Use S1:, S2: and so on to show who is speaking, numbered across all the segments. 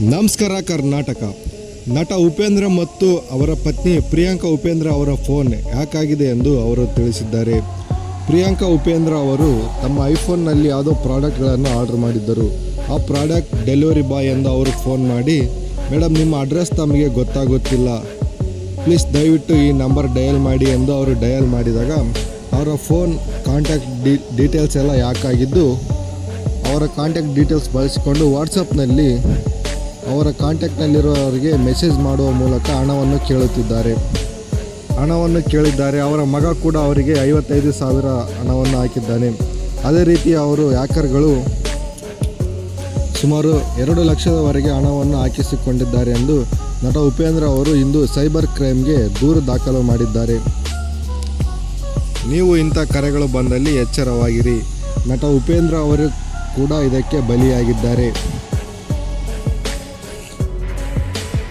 S1: ನಮಸ್ಕಾರ ಕರ್ನಾಟಕ. ನಟ ಉಪೇಂದ್ರ ಮತ್ತು ಅವರ ಪತ್ನಿ ಪ್ರಿಯಾಂಕಾ ಉಪೇಂದ್ರ ಅವರ ಫೋನ್ ಯಾಕಾಗಿದೆ ಎಂದು ಅವರು ತಿಳಿಸಿದ್ದಾರೆ. ಪ್ರಿಯಾಂಕಾ ಉಪೇಂದ್ರ ಅವರು ತಮ್ಮ ಐಫೋನ್ನಲ್ಲಿ ಯಾವುದೋ ಪ್ರಾಡಕ್ಟ್ಗಳನ್ನು ಆರ್ಡರ್ ಮಾಡಿದ್ದರು. ಆ ಪ್ರಾಡಕ್ಟ್ ಡೆಲಿವರಿ ಬಾಯ್ ಎಂದು ಅವರು ಫೋನ್ ಮಾಡಿ ಮೇಡಮ್ ನಿಮ್ಮ ಅಡ್ರೆಸ್ ತಮಗೆ ಗೊತ್ತಾಗುತ್ತಿಲ್ಲ. ಪ್ಲೀಸ್ ದಯವಿಟ್ಟು ಈ ನಂಬರ್ ಡಯಲ್ ಮಾಡಿ ಎಂದು ಅವರು ಡಯಲ್ ಮಾಡಿದಾಗ, ಅವರ ಫೋನ್ ಕಾಂಟ್ಯಾಕ್ಟ್ ಡಿ ಡೀಟೇಲ್ಸ್ ಎಲ್ಲ ಯಾಕಾಗಿದ್ದು ಅವರ ಕಾಂಟ್ಯಾಕ್ಟ್ ಡೀಟೇಲ್ಸ್ ಬಳಸಿಕೊಂಡು ವಾಟ್ಸಪ್ನಲ್ಲಿ ಅವರ ಕಾಂಟ್ಯಾಕ್ಟ್ನಲ್ಲಿರುವವರಿಗೆ ಮೆಸೇಜ್ ಮಾಡುವ ಮೂಲಕ ಹಣವನ್ನು ಕೇಳುತ್ತಿದ್ದಾರೆ. ಹಣವನ್ನು ಕೇಳಿದ್ದಾರೆ. ಅವರ ಮಗ ಕೂಡ ಅವರಿಗೆ ಐವತ್ತೈದು ಸಾವಿರ ಹಣವನ್ನು ಹಾಕಿದ್ದಾನೆ. ಅದೇ ರೀತಿ ಅವರು ಹ್ಯಾಕರ್ಗಳು ಸುಮಾರು ಎರಡು ಲಕ್ಷದವರೆಗೆ ಹಣವನ್ನು ಹಾಕಿಸಿಕೊಂಡಿದ್ದಾರೆ ಎಂದು ನಟ ಉಪೇಂದ್ರ ಅವರು ಇಂದು ಸೈಬರ್ ಕ್ರೈಮ್ಗೆ ದೂರು ದಾಖಲು ಮಾಡಿದ್ದಾರೆ. ನೀವು ಇಂಥ ಕರೆಗಳು ಬಂದಲ್ಲಿ ಎಚ್ಚರವಾಗಿರಿ. ನಟ ಉಪೇಂದ್ರ ಅವರು ಕೂಡ ಇದಕ್ಕೆ ಬಲಿಯಾಗಿದ್ದಾರೆ.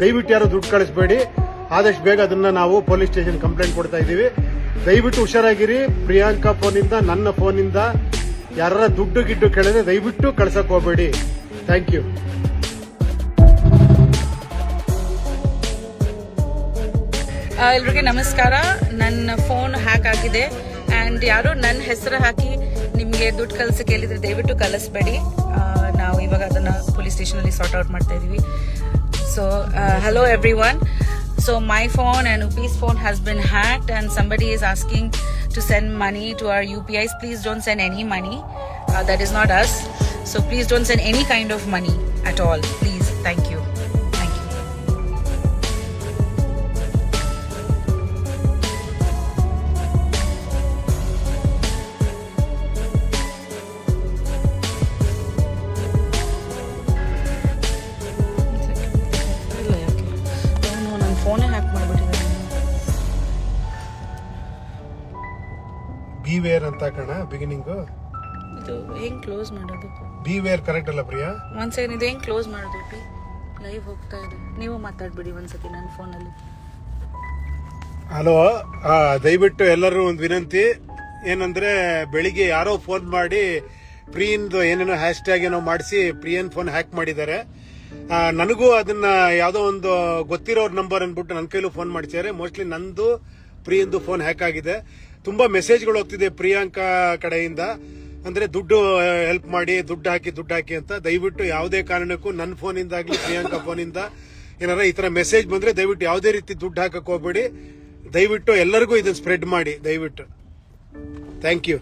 S2: ದಯವಿಟ್ಟು ಯಾರು ದುಡ್ಡು ಕಳಿಸಬೇಡಿ. ಆದಷ್ಟು ಬೇಗ ಅದನ್ನ ನಾವು ಪೊಲೀಸ್ ಸ್ಟೇಷನ್ ಕಂಪ್ಲೇಂಟ್ ಕೊಡ್ತಾ ಇದ್ದೀವಿ. ದಯವಿಟ್ಟು ಹುಷಾರಾಗಿರಿ. ಪ್ರಿಯಾಂಕಾ ಫೋನಿಂದ, ನನ್ನ ಫೋನಿಂದ ಯಾರ ದುಡ್ಡು ಗಿಡ್ಡು ಕೇಳಿದ್ರೆ ದಯವಿಟ್ಟು ಕಳ್ಸಕ್ ಹೋಗ್ಬೇಡಿ. ಥ್ಯಾಂಕ್ ಯು
S3: ಎಲ್ರಿಗೆ ನಮಸ್ಕಾರ. ನನ್ನ ಫೋನ್ ಹ್ಯಾಕ್ ಆಗಿದೆ. ಆ್ಯಂಡ್ ಯಾರು ನನ್ನ ಹೆಸರು ಹಾಕಿ ನಿಮಗೆ ದುಡ್ಡು ಕಳಿಸಿ ಕೇಳಿದ್ರೆ ದಯವಿಟ್ಟು ಕಲಿಸ್ಬೇಡಿ ನಾವು ಇವಾಗ ಅದನ್ನು ಪೊಲೀಸ್ ಸ್ಟೇಷನಲ್ಲಿ ಸಾರ್ಟ್ ಔಟ್ ಮಾಡ್ತಾ ಇದ್ದೀವಿ So, uh, hello everyone. So, my phone and UPI's phone has been hacked, and somebody is asking to send money to our UPIs. Please don't send any money. Uh, that is not us. So, please don't send any kind of money at all. Please. Thank you.
S2: Beware ಅಂತ ಕಣ beginning
S3: ಇದು ಹೆಂಗ್ close ಮಾಡೋದು?
S2: B wear correct ಅಲ್ಲ ಪ್ರಿಯಾ?
S3: ಒಂದ್ second ಇದು ಹೆಂಗ್ close ಮಾಡೋದು ಪಿ ಲೈವ್ ಹೋಗ್ತಾ ಇದೆ. ನೀವು ಮಾತಾಡ್ಬಿಡಿ ಒಂದ್ಸತಿ ನನ್ನ ಫೋನಲ್ಲಿ
S2: ಹಲೋ ಆ, ದಯವಿಟ್ಟು ಎಲ್ಲರೂ ಒಂದು ವಿನಂತಿ. ಏನಂದ್ರೆ ಬೆಳಿಗ್ಗೆ ಯಾರೋ ಫೋನ್ ಮಾಡಿ ಪ್ರಿಯಿಂದ ಏನೇನೋ ಹ್ಯಾಶ್ ಟ್ಯಾಗ್ ಏನೋ ಮಾಡಿಸಿ ಪ್ರಿಯನ್ ಫೋನ್ ಹ್ಯಾಕ್ ಮಾಡಿದ್ದಾರೆ. ನನಗೂ ಅದನ್ನ ಯಾವುದೋ ಒಂದು ಗೊತ್ತಿರೋರ್ ನಂಬರ್ ಅಂದ್ಬಿಟ್ಟು ನನ್ನ ಕೈಲೂ ಫೋನ್ ಮಾಡಿಸಿದ್ದಾರೆ. ಮೋಸ್ಟ್ಲಿ ನಂದು ಪ್ರಿಯಂದು ಫೋನ್ ಹ್ಯಾಕ್ ಆಗಿದೆ. ತುಂಬಾ ಮೆಸೇಜ್ಗಳು ಹೋಗ್ತಿದೆ ಪ್ರಿಯಾಂಕಾ ಕಡೆಯಿಂದ. ಅಂದ್ರೆ ದುಡ್ಡು ಹೆಲ್ಪ್ ಮಾಡಿ, ದುಡ್ಡು ಹಾಕಿ ದುಡ್ಡು ಹಾಕಿ ಅಂತ. ದಯವಿಟ್ಟು ಯಾವುದೇ ಕಾರಣಕ್ಕೂ ನನ್ನ ಫೋನಿಂದ ಆಗ್ಲಿ ಪ್ರಿಯಾಂಕಾ ಫೋನಿಂದ ಏನಾರ ಈ ತರ ಮೆಸೇಜ್ ಬಂದ್ರೆ ದಯವಿಟ್ಟು ಯಾವುದೇ ರೀತಿ ದುಡ್ಡು ಹಾಕಕ್ ಹೋಗ್ಬೇಡಿ. ದಯವಿಟ್ಟು ಎಲ್ಲರಿಗೂ ಇದನ್ನ ಸ್ಪ್ರೆಡ್ ಮಾಡಿ, ದಯವಿಟ್ಟು. Thank you